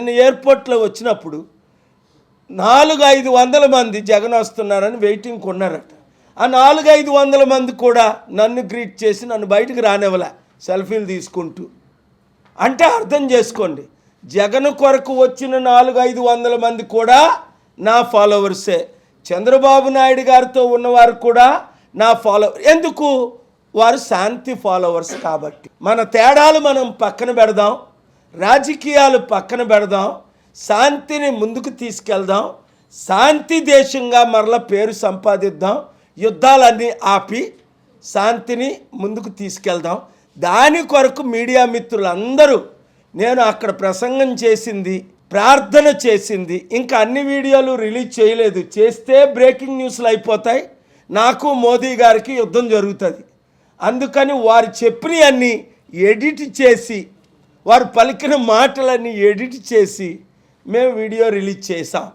నేను ఎయిర్పోర్ట్లో వచ్చినప్పుడు నాలుగు ఐదు వందల మంది జగన్ వస్తున్నారని వెయిటింగ్ కొన్నారట. ఆ నాలుగు ఐదు వందల మంది కూడా నన్ను గ్రీట్ చేసి నన్ను బయటకు రానివ్వలే సెల్ఫీలు తీసుకుంటూ. అంటే అర్థం చేసుకోండి జగన్ కొరకు వచ్చిన నాలుగు ఐదు వందల మంది కూడా నా ఫాలోవర్సే. చంద్రబాబు నాయుడు గారితో ఉన్నవారు కూడా నా ఫాలోవర్ ఎందుకు? వారు శాంతి ఫాలోవర్స్ కాబట్టి. మన తేడాలు మనం పక్కన పెడదాం. రాజకీయాలు పక్కన పెడదాం శాంతిని ముందుకు తీసుకెళ్దాం శాంతి దేశంగా మరల పేరు సంపాదిద్దాం యుద్ధాలన్నీ ఆపి శాంతిని ముందుకు తీసుకెళ్దాం. దాని కొరకు మీడియా మిత్రులందరూ నేను అక్కడ ప్రసంగం చేసింది ప్రార్థన చేసింది ఇంకా అన్ని వీడియోలు రిలీజ్ చేయలేదు. చేస్తే బ్రేకింగ్ న్యూస్లు అయిపోతాయి. నాకు మోదీ గారికి యుద్ధం జరుగుతుంది. అందుకని వారు చెప్పినవన్నీ ఎడిట్ చేసి వారు పలికిన మాటలన్నీ ఎడిట్ చేసి మేము వీడియో రిలీజ్ చేసాం